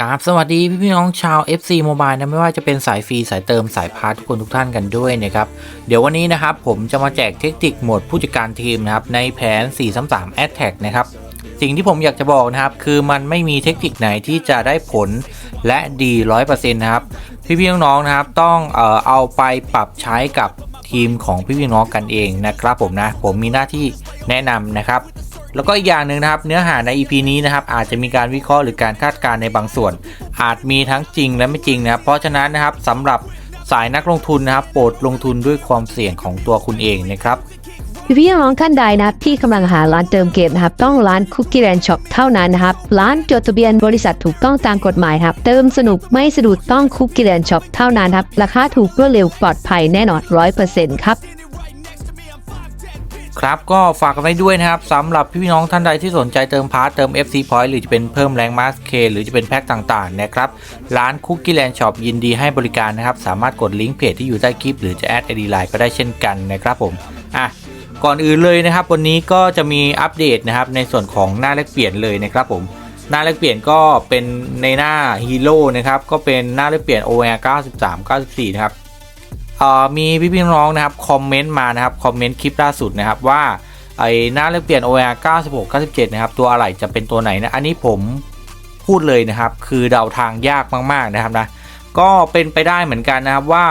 กราบสวัสดีพี่พี่น้องชาว FC Mobile นะไม่ว่าจะเป็นสายฟรีสายเติมสายพาร์ททุกคนทุกท่านกันด้วยนะครับ เดี๋ยววันนี้นะครับผมจะมาแจกเทคนิคโหมดผู้จัดการทีมนะครับในแผน 433 Attack นะครับสิ่งที่ผมอยากจะบอกนะครับ คือมันไม่มีเทคนิคไหนที่จะได้ผลและดี 100%นะครับ พี่พี่น้องๆนะครับต้องเอ่อเอาไปปรับใช้กับทีมของพี่พี่น้องกันเองนะครับผมนะผมมีหน้าที่แนะนำนะครับ แล้วก็อีกอย่างหนึ่งนะครับ เนื้อหาใน EP นี้นะครับอาจจะมีการวิเคราะห์หรือการคาดการณ์ในบางส่วน อาจมีทั้งจริงและไม่จริงนะครับเพราะฉะนั้นนะครับสำหรับสายนักลงทุนนะครับโปรดลงทุนด้วยความเสี่ยงของตัวคุณเองนะครับพี่น้องท่านใดนะครับที่กำลังหาร้านเติมเกมนะครับ ต้องร้านคุกกี้แ n นช็อปเท่านั้นนะครับ ร้านจดทะเบียนบริษัทถูกต้องตามกฎหมายครับ เติมสนุกไม่สะดุดต้องคุกกี้แ n นช็อปเท่านั้นครับ ราคาถูกรวดเร็วปลอดภัยแน่นอนร้อยเปอร์เซ็นต์ครับ ครับก็ฝากไว้ด้วยนะครับสำหรับพี่น้องท่านใดที่สนใจเติมพาร์ทเติม FC Point หรือจะเป็นเพิ่มแรงมาสเคหรือจะเป็นแพ็คต่างๆนะครับร้านคุกกี้แลนด์ช็อปยินดีให้บริการนะครับ สามารถกดลิงก์เพจที่อยู่ใต้คลิป หรือจะแอดไอดีไลน์ก็ได้เช่นกันนะครับผมอะก่อนอื่นเลยนะครับ วันนี้ก็จะมีอัปเดตนะครับในส่วนของหน้าแลกเปลี่ยนเลยนะครับผมหน้าแลกเปลี่ยนก็เป็นในหน้าฮีโร่นะครับก็เป็นหน้าแลกเปลี่ยน OR 93 94นะครับ มีพี่พี่น้องนะครับคอมเมนต์มานะครับคอมเมนต์คลิปล่าสุดนะครับว่าไอ้หน้าแลกเปลี่ยน OR 96 97 นะครับ ตัวอะไรจะเป็นตัวไหนนะ อันนี้ผมพูดเลยนะครับ คือเดาทางยากมากๆนะครับนะก็เป็นไปได้เหมือนกันนะครับว่า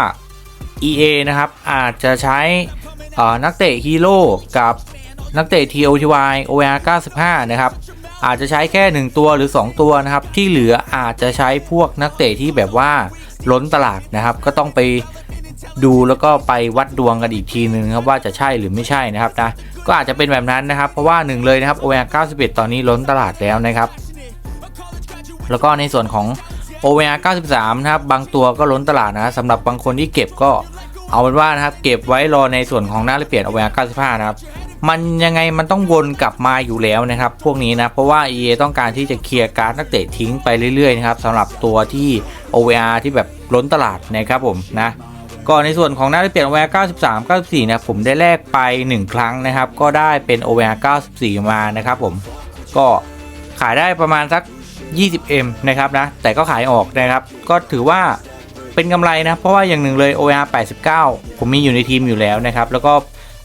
EA นะครับอาจจะใช้นักเตะฮีโร่กับนักเตะ TOTY OR 95 นะครับ อาจจะใช้แค่ 1 ตัวหรือ 2 ตัวนะครับ ที่เหลืออาจจะใช้พวกนักเตะที่แบบว่าล้นตลาดนะครับ ก็ต้องไป ดูแล้วก็ไปวัดดวงกันอีกทีนึงครับว่าจะใช่หรือไม่ใช่นะครับนะก็อาจจะเป็นแบบนั้นนะครับ เพราะว่าหนึ่งเลยนะครับ OVR 91ตอนนี้ล้นตลาดแล้วนะครับ แล้วก็ในส่วนของ OVR 93นะครับบางตัวก็ล้นตลาดนะสำหรับบางคนที่เก็บก็เอาเป็นว่านะครับเก็บไว้รอในส่วนของหน้าเปลี่ยน OVR 95นะครับมันยังไงมันต้องวนกลับมาอยู่แล้วนะครับ พวกนี้นะ เพราะว่า EA ต้องการที่จะเคลียร์การ์ดนักเตะทิ้งไปเรื่อยๆนะครับสำหรับตัวที่ OVR ที่แบบล้นตลาดนะครับผมนะ ก่อนในส่วนของหน้าที่เปลี่ยน OVR 93 94นะผมได้แลกไป 1 ครั้งนะครับ ก็ได้เป็น OVR 94 มานะครับผมก็ขายได้ประมาณสัก 20M นะครับนะ แต่ก็ขายออกนะครับ ก็ถือว่าเป็นกำไรนะ เพราะว่าอย่างหนึ่งเลย OVR 89 ผมมีอยู่ในทีมอยู่แล้วนะครับ แล้วก็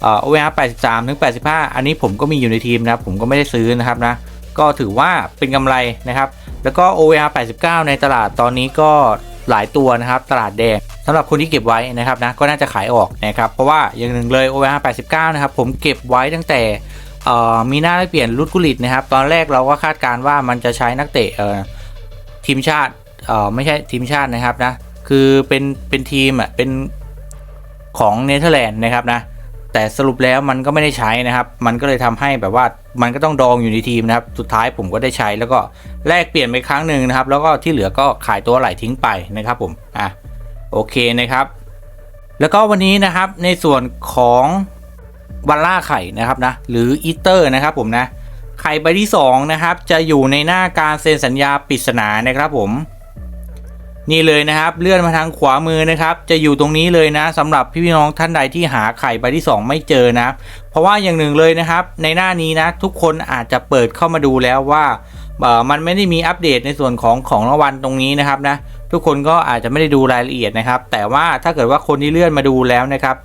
เอ่อ OVR 83 ถึง 85 อันนี้ผมก็มีอยู่ในทีมนะครับ ผมก็ไม่ได้ซื้อนะครับนะ ก็ถือว่าเป็นกำไรนะครับ แล้วก็ OVR 89 ในตลาดตอนนี้ก็ หลายตัวนะครับตลาดแดงสำหรับคนที่เก็บไว้นะครับนะก็น่าจะขายออกนะครับเพราะว่าอย่างหนึ่งเลย OVR 89นะครับผมเก็บไว้ตั้งแต่มีหน้าแลกเปลี่ยนรุดกุลิตนะครับตอนแรกเราก็คาดการว่ามันจะใช้นักเตะทีมชาติไม่ใช่ทีมชาตินะครับนะคือเป็นเป็นทีมอะเป็นของเนเธอร์แลนด์นะครับนะแต่สรุปแล้วมันก็ไม่ได้ใช้นะครับ มันก็เลยทำให้แบบว่า มันก็ต้องดองอยู่ในทีมนะครับ สุดท้ายผมก็ได้ใช้แล้วก็แลกเปลี่ยนไปครั้งหนึ่งนะครับ แล้วก็ที่เหลือก็ขายตัวไหลทิ้งไปนะครับผมอะโอเคนะครับ แล้วก็วันนี้นะครับในส่วนของวันล่าไข่นะครับนะหรืออีเตอร์นะครับผมนะไข่ใบที่2นะครับจะอยู่ในหน้าการเซ็นสัญญาปริศนานะครับผม นี่เลยนะครับ เลื่อนมาทางขวามือนะครับ จะอยู่ตรงนี้เลยนะสำหรับพี่น้องท่านใดที่หาไข่ใบที่ 2 ไม่เจอนะเพราะว่าอย่างหนึ่งเลยนะครับ ในหน้านี้นะทุกคนอาจจะเปิดเข้ามาดูแล้วว่ามันไม่ได้มีอัปเดตในส่วนของของรางวัลตรงนี้นะครับนะทุกคนก็อาจจะไม่ได้ดูรายละเอียดนะครับ แต่ว่าถ้าเกิดว่าคนที่เลื่อนมาดูแล้วนะครับ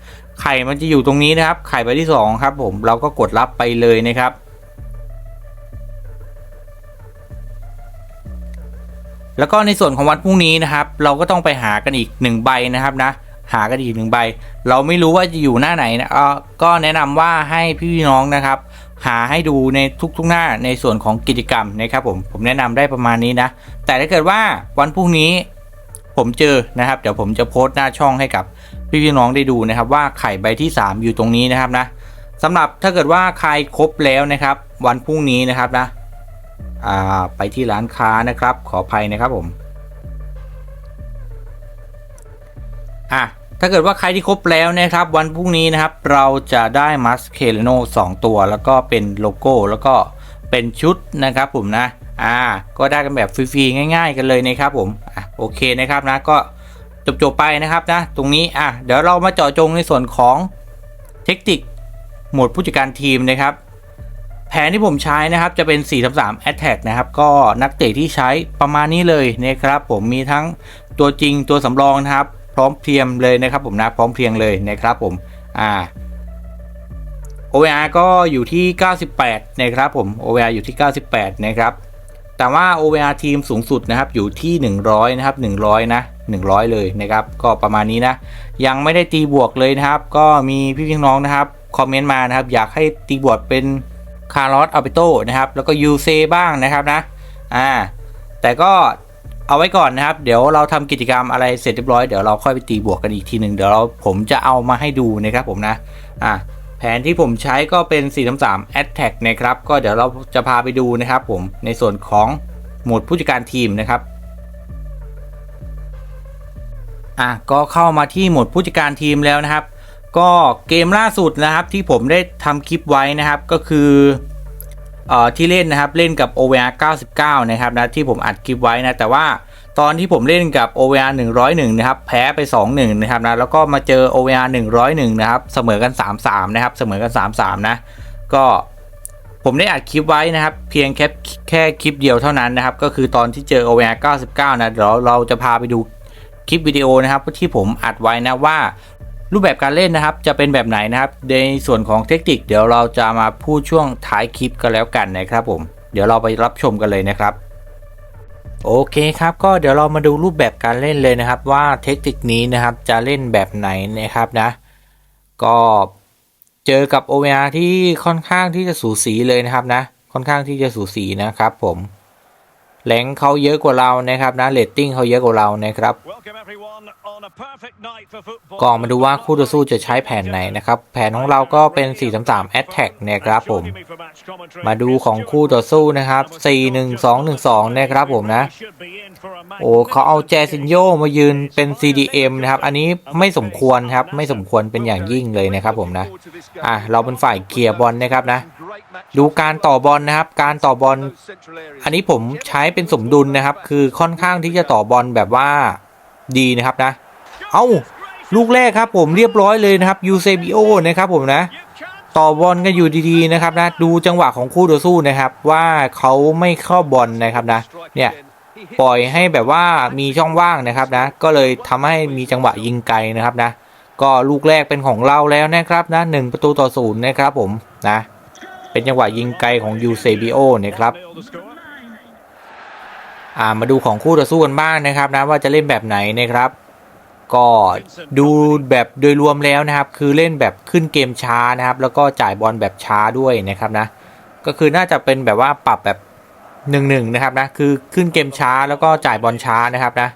ไข่มันจะอยู่ตรงนี้นะครับ ไข่ใบที่2ครับผมเราก็กดรับไปเลยนะครับ แล้วก็ในส่วนของวันพรุ่งนี้นะครับ เราก็ต้องไปหากันอีก1ใบนะครับนะหากันอีกหนึ่งใบ เราไม่รู้ว่าจะอยู่หน้าไหนนะเออก็แนะนำว่าให้พี่น้องนะครับ หาให้ดูในทุกๆหน้าในส่วนของกิจกรรมนะครับผมผมแนะนำได้ประมาณนี้นะ แต่ถ้าเกิดว่าวันพรุ่งนี้ผมเจอนะครับ เดี๋ยวผมจะโพสต์หน้าช่องให้กับพี่ๆน้องได้ดูนะครับ ว่าไข่ใบที่ 3 อยู่ตรงนี้นะครับนะสำหรับถ้าเกิดว่าใครครบแล้วนะครับ วันพรุ่งนี้นะครับนะ ไปที่ร้านค้านะครับ ขออภัยนะครับผมอะถ้าเกิดว่าใครที่ครบแล้วนะครับ วันพรุ่งนี้นะครับ เราจะได้มัสเคเลโน2ตัว แล้วก็เป็นโลโก้แล้วก็เป็นชุดนะครับผมนะอ่าก็ได้กันแบบฟรีๆง่าย ๆ กันเลยนะครับผมอะโอเคนะครับนะก็จบๆไปนะครับนะ ตรงนี้อะเดี๋ยวเรามาเจาะจงในส่วนของเทคนิคหมวดผู้จัดการทีมนะครับ ผแผนที่ผมใช้นะครับจะเป็น 4 3 3 Attack นะครับ ก็นักเตะที่ใช้ประมาณนี้เลยนะครับ ผมมีทั้งตัวจริงตัวสำรองนะครับ พร้อมเพียมเลยนะครับ ผมนะพร้อมเพียงเลยนะครับผมอ่า OVR ก็อยู่ที่ 98 นะครับผม OVR อยู่ที่ 98 นะครับ แต่ว่า OVR ทีมสูงสุดนะครับอยู่ที่ 100 นะครับ 100 นะ 100 เลยนะครับ ก็ประมาณนี้นะ ยังไม่ได้ตีบวกเลยนะครับ ก็มีพี่พี่น้องนะครับคอมเมนต์มานะครับ อยากให้ตีบวกเป็น คาร์ลอสอัลเปโตนะครับ แล้วก็ยูเซบ้างนะครับนะ อ่า แต่ก็เอาไว้ก่อนนะครับ เดี๋ยวเราทำกิจกรรมอะไรเสร็จเรียบร้อยเดี๋ยวเราค่อยไปตีบวกกันอีกทีหนึ่งเดี๋ยวเราผมจะเอามาให้ดูนะครับผมนะ อ่าแผนที่ผมใช้ก็เป็น 433 Attack นะครับ ก็เดี๋ยวเราจะพาไปดูนะครับผมในส่วนของหมวดผู้จัดการทีมนะครับอะก็เข้ามาที่หมวดผู้จัดการทีมแล้วนะครับ ก็เกมล่าสุดนะครับที่ผมได้ทำคลิปไว้นะครับก็คือเอ่อที่เล่นนะครับเล่นกับ OVR 99 นะครับนะที่ผมอัดคลิปไว้นะแต่ว่าตอนที่ผมเล่นกับ OVR 101 นะครับ แพ้ไป 2-1 นะครับนะแล้วก็มาเจอ OVR 101 นะครับ เสมอกัน 3-3 นะครับ เสมอกัน 3-3 นะ ก็ผมได้อัดคลิปไว้นะครับ เพียงแค่แค่คลิปเดียวเท่านั้นนะครับ ก็คือตอนที่เจอ OVR 99 นะเดี๋ยวเราจะพาไปดูคลิปวิดีโอนะครับที่ผมอัดไว้นะว่า รูปแบบการเล่นนะครับจะเป็นแบบไหนนะครับ ในส่วนของเทคนิคเดี๋ยวเราจะมาพูดช่วงท้ายคลิปกันแล้วกันนะครับผมเดี๋ยวเราไปรับชมกันเลยนะครับโอเคครับก็เดี๋ยวเรามาดูรูปแบบการเล่นเลยนะครับ ว่าเทคนิคนี้นะครับจะเล่นแบบไหนนะครับนะ ก็เจอกับ OVR ที่ค่อนข้างที่จะสูสีเลยนะครับนะ ค่อนข้างที่จะสูสีนะครับผม แหลงเขาเยอะกว่าเรานะครับนะเรตติ้งเขาเยอะกว่าเรานะครับก็มาดูว่าคู่ต่อสู้จะใช้แผนไหนนะครับ แผนของเราก็เป็น 433 Attack นะครับผม มาดูของคู่ต่อสู้นะครับ 41212 นะครับผมนะ โอ้เขาเอาแจซินโยมายืนเป็น CDM นะครับ อันนี้ไม่สมควรครับ ไม่สมควรเป็นอย่างยิ่งเลยนะครับผมนะ อะ เราเป็นฝ่ายเคลียร์บอลนะครับนะ ดูการต่อบอลนะครับ การต่อบอล อันนี้ผมใช้เป็นสมดุลนะครับ คือค่อนข้างที่จะต่อบอลแบบว่าดีนะครับนะ เอ้าลูกแรกครับผมเรียบร้อยเลยนะครับยูเซบิโอนะครับผมนะ ต่อบอลกันอยู่ดีๆนะครับนะดูจังหวะของคู่ต่อสู้นะครับ ว่าเขาไม่เข้าบอลนะครับนะ เนี่ยปล่อยให้แบบว่ามีช่องว่างนะครับนะ ก็เลยทำให้มีจังหวะยิงไกลนะครับนะ ก็ลูกแรกเป็นของเราแล้วนะครับนะหนึ่งประตูต่อศูนย์นะครับผมนะ เป็นจังหวะยิงไกลของยูเซบิโอนะครับอ่ามาดูของคู่ต่อสู้กันบ้างนะครับนะว่าจะเล่นแบบไหนนะครับ ก็ดูแบบโดยรวมแล้วนะครับ คือเล่นแบบขึ้นเกมช้านะครับ แล้วก็จ่ายบอลแบบช้าด้วยนะครับนะก็คือน่าจะเป็นแบบว่าปรับแบบหนึ่งหนึ่งนะครับนะคือขึ้นเกมช้าแล้วก็จ่ายบอลช้านะครับนะ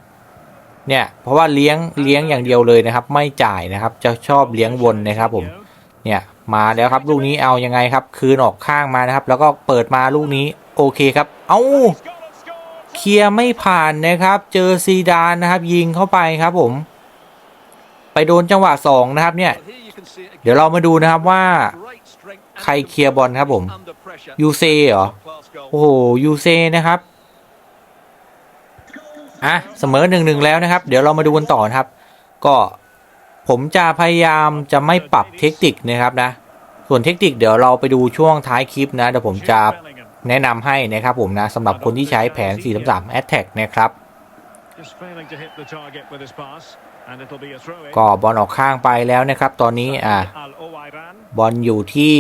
เนี่ยเพราะว่าเลี้ยงเลี้ยงอย่างเดียวเลยนะครับ ไม่จ่ายนะครับ จะชอบเลี้ยงวนนะครับผมเนี่ย มาแล้วครับ ลูกนี้เอายังไงครับ คืนออกข้างมานะครับ แล้วก็เปิดมาลูกนี้โอเคครับ เอา้าเคลียร์ไม่ผ่านนะครับ เจอซีดานนะครับ ยิงเข้าไปครับผม ไปโดนจังหวะสองนะครับเนี่ย เดี๋ยวเรามาดูนะครับว่า ใครเคลียร์บอลครับผมยูเซเหรอโอ้โหยูเซนะครับอะเสมอหนึ่งหนึ่งแล้วนะครับ เดี๋ยวเรามาดูกันต่อนะครับ ก็ ผมจะพยายามจะไม่ปรับเทคนิคนะครับนะ ส่วนเทคนิคเดี๋ยวเราไปดูช่วงท้ายคลิปนะเดี๋ยวผมจะแนะนำให้นะครับผมนะสำหรับคนที่ใช้แผน 433 Attack นะครับก็บอลออกข้างไปแล้วนะครับ ตอนนี้อะบอลอยู่ที่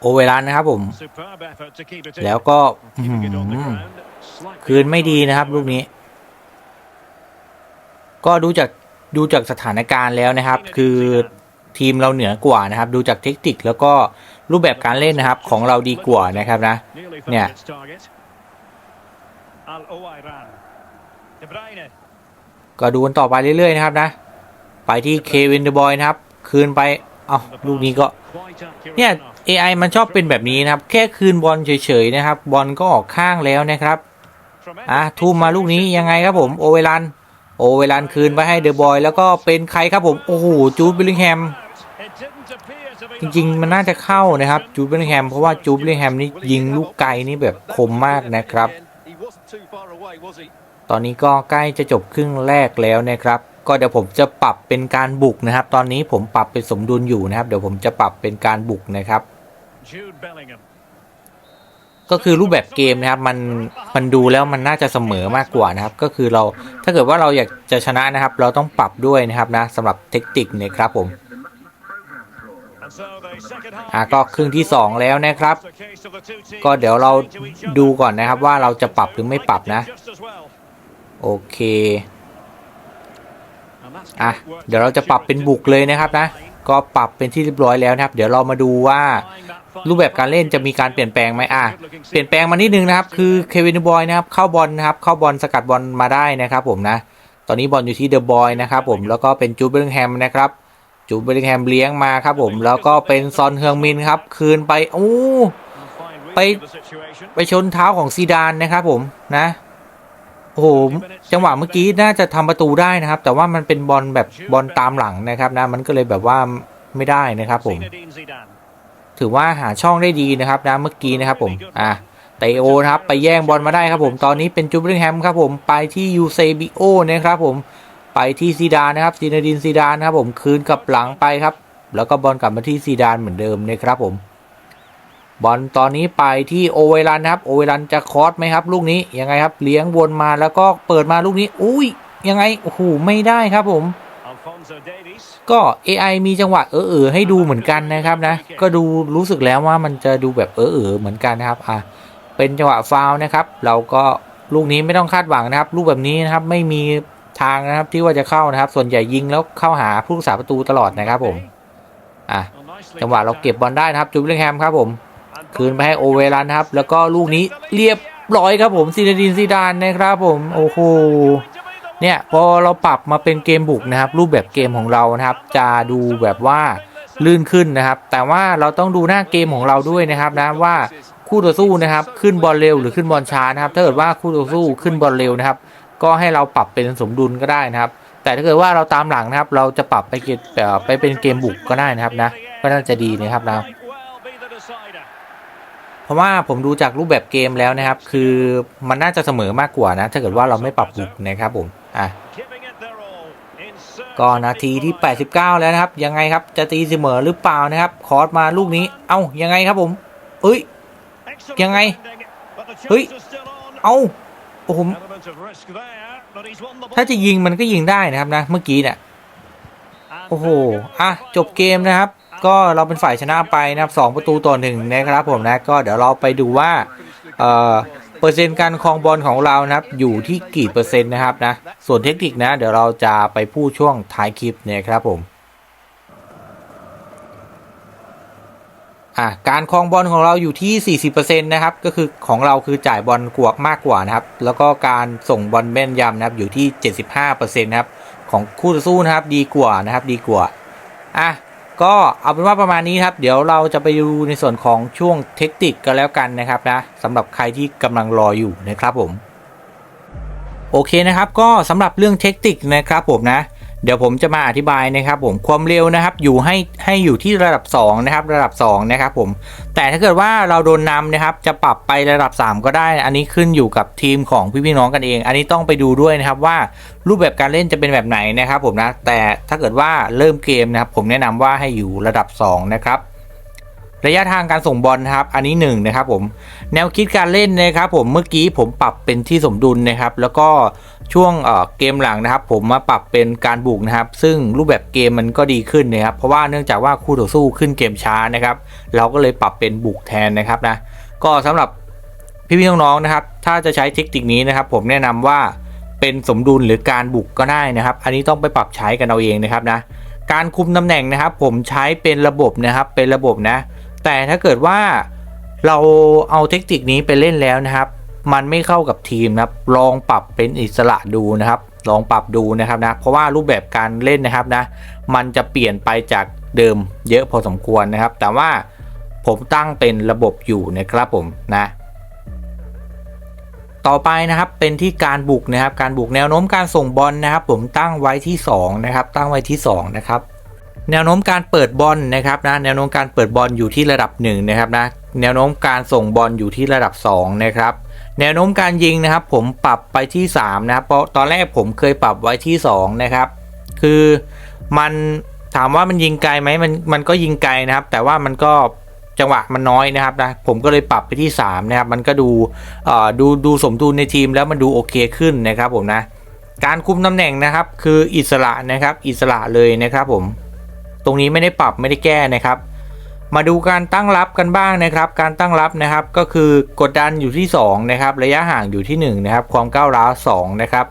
โอเวรันนะครับผม แล้วก็คืนไม่ดีนะครับ ลูกนี้ ก็ดูจาก ดูจากสถานการณ์แล้วนะครับ คือทีมเราเหนือกว่านะครับ ดูจากเทคนิคแล้วก็รูปแบบการเล่นนะครับของเราดีกว่านะครับนะ เนี่ยก็ดูกันต่อไปเรื่อยๆนะครับนะ ไปที่เควินเดบอยนะครับ คืนไปเอาลูกนี้ก็ เนี่ย AI มันชอบเป็นแบบนี้นะครับ แค่คืนบอลเฉยๆนะครับ บอลก็ออกข้างแล้วนะครับ อะทุ่มมาลูกนี้ยังไงครับผม โอเวลัน โอเวลันคืนไปให้เดอะบอยแล้วก็เป็นใครครับผม โอ้โหจูดบิลลิงแฮม จริงๆ มันน่าจะเข้านะครับจูดบิลลิงแฮมเพราะว่าจูดบิลลิงแฮมนี่ยิงลูกไกลนี่แบบคมมากนะครับ ตอนนี้ก็ใกล้จะจบครึ่งแรกแล้วนะครับก็เดี๋ยวผมจะปรับเป็นการบุกนะครับ ตอนนี้ผมปรับเป็นสมดุลอยู่นะครับ เดี๋ยวผมจะปรับเป็นการบุกนะครับ ก็คือรูปแบบเกมนะครับมันมันดูแล้วมันน่าจะเสมอมากกว่านะครับ ก็คือเราถ้าเกิดว่าเราอยากจะชนะนะครับ เราต้องปรับด้วยนะครับนะสำหรับเทคนิคเนี่ยครับผมอะก็ครึ่งที่สองแล้วนะครับ ก็เดี๋ยวเราดูก่อนนะครับว่าเราจะปรับหรือไม่ปรับนะ โอเคอะเดี๋ยวเราจะปรับเป็นบุกเลยนะครับนะ ก็ปรับเป็นที่เรียบร้อยแล้วนะครับ เดี๋ยวเรามาดูว่า รูปแบบการเล่นจะมีการเปลี่ยนแปลงไหมอะเปลี่ยนแปลงมานิดนึงนะครับ คือเควินบอยนะครับ เข้าบอลนะครับ เข้าบอลสกัดบอลมาได้นะครับ ผมนะ ตอนนี้บอลอยู่ที่เดอะบอยนะครับ ผมแล้วก็เป็นจูเบลิงแฮมนะครับจูเบลิงแฮมเลี้ยงมาครับ ผมแล้วก็เป็นซอนเฮืองมินครับ คืนไปโอ้ไปไปชนเท้าของซีดานนะครับ ผมนะโอ้โหจังหวะเมื่อกี้น่าจะทำประตูได้นะครับ แต่ว่ามันเป็นบอลแบบบอลตามหลังนะครับนะมันก็เลยแบบว่าไม่ได้นะครับ ผม ถือว่าหาช่องได้ดีนะครับนะเมื่อกี้นะครับผมอะเตโอนะครับไปแย่งบอลมาได้ครับผมตอนนี้เป็นจูเบลิงแฮมครับผมไปที่ยูเซบิโอนะครับผมไปที่ซีดานนะครับซีนาดินซีดานนะครับผมคืนกับหลังไปครับ แล้วก็บอลกลับมาที่ซีดานเหมือนเดิมนะครับผม บอลตอนนี้ไปที่โอเวรันนะครับโอเวรันจะคอสไหมครับ ลูกนี้ยังไงครับเลี้ยงวนมาแล้วก็เปิดมาลูกนี้ อุ้ยยังไงโอ้โหไม่ได้ครับผม ก็ AI มีจังหวะเออเออให้ดูเหมือนกันนะครับนะ ก็ดูรู้สึกแล้วว่ามันจะดูแบบเออเออเหมือนกันนะครับอะเป็นจังหวะฟาวนะครับ เราก็ลูกนี้ไม่ต้องคาดหวังนะครับ ลูกแบบนี้นะครับไม่มีทางนะครับที่ว่าจะเข้านะครับ ส่วนใหญ่ยิงแล้วเข้าหาผู้รักษาประตูตลอดนะครับผมอะจังหวะเราเก็บบอลได้นะครับจูเบลิงแฮมครับผม คืนไปให้โอเวรันครับ แล้วก็ลูกนี้เรียบร้อยครับผมซีนาดินซีดานนะครับผมโอ้โห เนี่ยพอเราปรับมาเป็นเกมบุกนะครับ รูปแบบเกมของเรานะครับ จะดูแบบว่าลื่นขึ้นนะครับ แต่ว่าเราต้องดูหน้าเกมของเราด้วยนะครับนะว่าคู่ต่อสู้นะครับ ขึ้นบอลเร็วหรือขึ้นบอลช้านะครับ ถ้าเกิดว่าคู่ต่อสู้ขึ้นบอลเร็วนะครับ ก็ให้เราปรับเป็นสมดุลก็ได้นะครับ แต่ถ้าเกิดว่าเราตามหลังนะครับ เราจะปรับไปเกมเอ่อไปเป็นเกมบุกก็ได้นะครับนะก็น่าจะดีนะครับนะเพราะว่าผมดูจากรูปแบบเกมแล้วนะครับ คือมันน่าจะเสมอมากกว่านะ ถ้าเกิดว่าเราไม่ปรับบุกนะครับผม อะก็นาทีที่ 89 แล้วนะครับ ยังไงครับจะตีเสมอหรือเปล่านะครับ คอร์สมาลูกนี้ เอ้ายังไงครับผมเอ้ยยังไงเฮ้ยเอ้าโอ้โหถ้าจะยิงมันก็ยิงได้นะครับนะ เมื่อกี้เนี่ยโอ้โหอะจบเกมนะครับ ก็เราเป็นฝ่ายชนะไปนะครับสองประตูต่อหนึ่งนะครับผมนะก็เดี๋ยวเราไปดูว่าเอ่อ เปอร์เซ็นต์การครองบอลของเรานะครับอยู่ที่กี่เปอร์เซ็นต์นะครับนะส่วนเทคนิคนะ เดี๋ยวเราจะไปพูดช่วงท้ายคลิปเนี่ยครับผมอะการครองบอลของเราอยู่ที่ 40%นะครับก็คือของเราคือจ่ายบอลกวกมากกว่านะครับ แล้วก็การส่งบอลแม่นยำนะครับอยู่ที่ 75%นะครับของคู่ต่อสู้นะครับดีกว่านะครับดีกว่าอะ ก็เอาเป็นว่าประมาณนี้ครับ เดี๋ยวเราจะไปดูในส่วนของช่วงเทคนิคกันแล้วกันนะครับนะสำหรับใครที่กำลังรออยู่นะครับผม โอเคนะครับ ก็สำหรับเรื่องเทคนิคนะครับผมนะ เดี๋ยวผมจะมาอธิบายนะครับผมความเร็วนะครับอยู่ให้ให้อยู่ที่ระดับ2นะครับระดับ2นะครับผมแต่ถ้าเกิดว่าเราโดนนำนะครับจะปรับไประดับ 3 ก็ได้ อันนี้ขึ้นอยู่กับทีมของพี่ๆน้องกันเอง อันนี้ต้องไปดูด้วยนะครับว่ารูปแบบการเล่นจะเป็นแบบไหนนะครับผมนะแต่ถ้าเกิดว่าเริ่มเกมนะครับผมแนะนำว่าให้อยู่ระดับ2นะครับ ระยะทางการส่งบอลนะครับ อันนี้1นงนะครับผม แนวคิดการเล่นนะครับผม เมื่อกี้ผมปรับเป็นที่สมดุลนะครับ แล้วก็ช่วงเเกมหลังนะครับ ผมมาปรับเป็นการบุกนะครับ ซึ่งรูปแบบเกมมันก็ดีขึ้นนะครับ เพราะว่าเนื่องจากว่าคู่ต่อสู้ขึ้นเกมช้านะครับ เราก็เลยปรับเป็นบุกแทนนะครับนะ ก็สำหรับพี่ๆน้องๆนะครับ ถ้าจะใช้เทคนิคนี้นะครับ ผมแนะนำว่าเป็นสมดุลหรือการบุกก็ได้นะครับ อันนี้ต้องไปปรับใช้กันเอาเองนะครับนะ การคุมตำแหน่งนะครับ ผมใช้เป็นระบบนะครับ เป็นระบบนะ แต่ถ้าเกิดว่าเราเอาเทคนิคนี้ไปเล่นแล้วนะครับ มันไม่เข้ากับทีมนะครับ ลองปรับเป็นอิสระดูนะครับ ลองปรับดูนะครับนะ เพราะว่ารูปแบบการเล่นนะครับนะ มันจะเปลี่ยนไปจากเดิมเยอะพอสมควรนะครับ แต่ว่าผมตั้งเป็นระบบอยู่นะครับผมนะ ต่อไปนะครับเป็นที่การบุกนะครับ การบุกแนวโน้มการส่งบอลนะครับ ผมตั้งไว้ที่2นะครับ ตั้งไว้ที่2นะครับ แนวโน้มการเปิดบอลนะครับนะแนวโน้มการเปิดบอลอยู่ที่ระดับ1นะครับนะแนวโน้มการส่งบอลอยู่ที่ระดับ2นะครับแนวโน้มการยิงนะครับ ผมปรับไปที่3นะครับเพราะตอนแรกผมเคยปรับไว้ที่2นะครับคือมันถามว่ามันยิงไกลไหมมันมันก็ยิงไกลนะครับ แต่ว่ามันก็จังหวะมันน้อยนะครับนะผมก็เลยปรับไปที่3นะครับมันก็ดูเอ่อดูดูสมดุลในทีมแล้วมันดูโอเคขึ้นนะครับผมนะการคุมตำแหน่งนะครับ คืออิสระนะครับอิสระเลยนะครับผม ตรงนี้ไม่ได้ปรับไม่ได้แก้นะครับ มาดูการตั้งรับกันบ้างนะครับ การตั้งรับนะครับก็คือกดดันอยู่ที่2นะครับระยะห่างอยู่ที่1นะครับความก้าวร้าว2นะครับ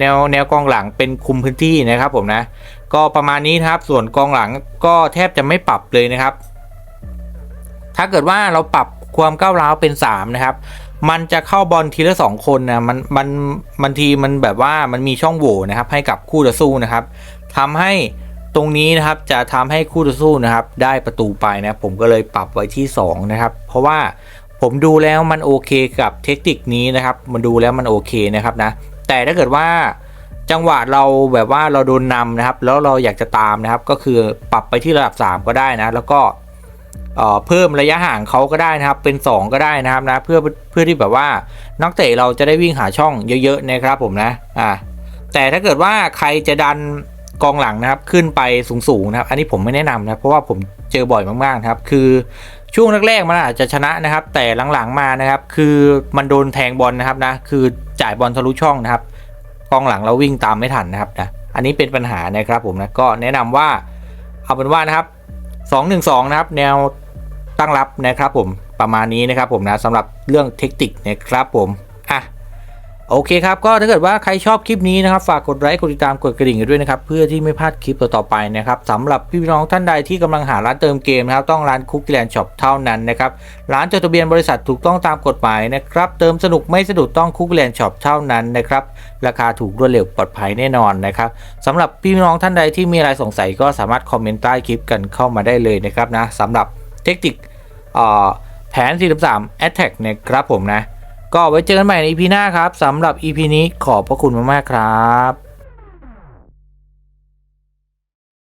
แนวแนวกองหลังเป็นคุมพื้นที่นะครับผมนะก็ประมาณนี้นะครับส่วนกองหลังก็แทบจะไม่ปรับเลยนะครับ ถ้าเกิดว่าเราปรับความก้าวร้าวเป็น3นะครับมันจะเข้าบอลทีละ 2 คนนะมันมันมันทีมันแบบว่ามันมีช่องโหว่นะครับให้กับคู่ต่อสู้นะครับทำให้ ตรงนี้นะครับจะทำให้คู่ต่อสู้นะครับได้ประตูไปนะผมก็เลยปรับไว้ที่2นะครับเพราะว่าผมดูแล้วมันโอเคกับเทคนิคนี้นะครับมันดูแล้วมันโอเคนะครับนะแต่ถ้าเกิดว่าจังหวะเราแบบว่าเราโดนนำนะครับ แล้วเราอยากจะตามนะครับ ก็คือปรับไปที่ระดับ 3 ก็ได้นะ แล้วก็เอ่อเพิ่มระยะห่างเขาก็ได้นะครับ เป็น 2 ก็ได้นะครับนะเพื่อเพื่อที่แบบว่านักเตะเราจะได้วิ่งหาช่องเยอะๆนะครับผมนะอ่าแต่ถ้าเกิดว่าใครจะดัน กองหลังนะครับขึ้นไปสูงๆนะครับอันนี้ผมไม่แนะนำนะเพราะว่าผมเจอบ่อยมากๆนะครับ คือช่วงแรกๆมันอาจจะชนะนะครับ แต่หลังๆมานะครับ คือมันโดนแทงบอลนะครับนะคือจ่ายบอลทะลุช่องนะครับกองหลังเราวิ่งตามไม่ทันนะครับนะอันนี้เป็นปัญหานะครับผมนะก็แนะนำว่าเอาเป็นว่านะครับ 2-1-2 นะครับ แนวตั้งรับนะครับผมประมาณนี้นะครับผมนะสำหรับเรื่องเทคนิคนะครับผม โอเคครับก็ถ้าเกิดว่าใครชอบคลิปนี้นะครับฝากกดไลค์กดติดตามกดกระดิ่งกันด้วยนะครับเพื่อที่ไม่พลาดคลิปต่อๆไปนะครับสำหรับพี่น้องท่านใดที่กำลังหาร้านเติมเกมนะครับต้องร้านคุกกี้แลนด์ช็อปเท่านั้นนะครับร้านจดทะเบียนบริษัทถูกต้องตามกฎหมายนะครับเติมสนุกไม่สะดุดต้องคุกแลนด์ช็อปเท่านั้นนะครับราคาถูกรวดเร็วปลอดภัยแน่นอนนะครับสำหรับพี่น้องท่านใดที่มีอะไรสงสัยก็สามารถคอมเมนต์ใต้คลิปกันเข้ามาได้เลยนะครับนะสำหรับเทคนิคแผน 43 Attack นะครับผมนะ ก็ไว้เจอกันใหม่ในอีพีหน้าครับสำหรับอีพีนี้ขอบพระคุณมากๆครับ